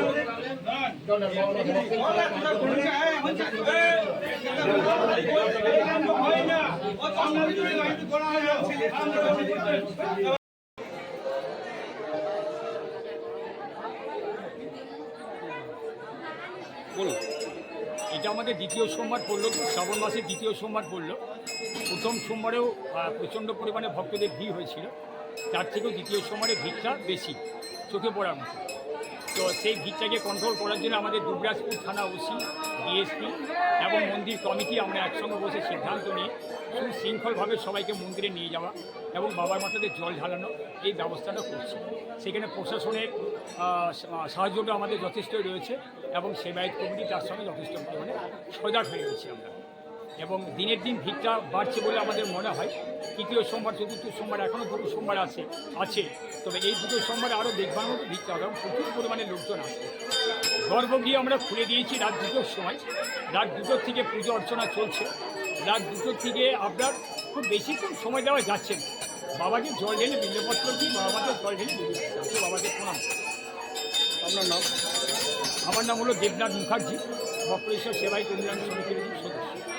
Gracias. বলুন, এটা আমাদের দ্বিতীয় সোমবার পড়ল, শ্রাবণ মাসের দ্বিতীয় সোমবার পড়ল। প্রথম সোমবারেও প্রচণ্ড পরিমাণে ভক্তদের ভিড় হয়েছিল। তার থেকেও দ্বিতীয় সোমবারে ভিড়টা বেশি, চোখে পড়ার মতো। তো সেই ভিড়টাকে কন্ট্রোল করার জন্য আমাদের দুবরাজপুর থানা ওসি ডিএসপি এবং মন্দির কমিটি আমরা একসঙ্গে বসে সিদ্ধান্ত নিয়ে সুশৃঙ্খলভাবে সবাইকে মন্দিরে নিয়ে যাওয়া এবং বাবার মাথাতে জল ঢালানো এই ব্যবস্থাটা করছি। সেখানে প্রশাসনের সাহায্যটা আমাদের যথেষ্টই রয়েছে এবং সেবায়ত কমিটি তার সঙ্গে যথেষ্ট পরিমাণে সজাগ হয়ে গেছি আমরা। এবং দিনের দিন ভিড়টা বাড়ছে বলে আমাদের মনে হয়। তৃতীয় সোমবার, চতুর্থ সোমবার এখনও দুটো সোমবার আছে আছে। তবে এই দুটো সোমবারে আরও দেখবার মতো ভিড়টা হবে। প্রচুর পরিমাণে লোকজন আসবে। গর্ভগৃহ আমরা খুলে দিয়েছি রাত দুটোর সময়। রাত দুটোর থেকে পুজো অর্চনা চলছে। রাত দুটোর থেকে আপনার খুব বেশিক্ষণ সময় দেওয়া যাচ্ছে বাবাকে জল ঢেলে বিল্লপত্র দিয়ে বাবাকে জল ঢেলে বেরিয়ে বাবাকে প্রণাম। আপনার নাম? আমার নাম হলো দেবনাথ মুখার্জি, বক্রেশ্বর সেবাই কল্যাণ সমিতির সদস্য।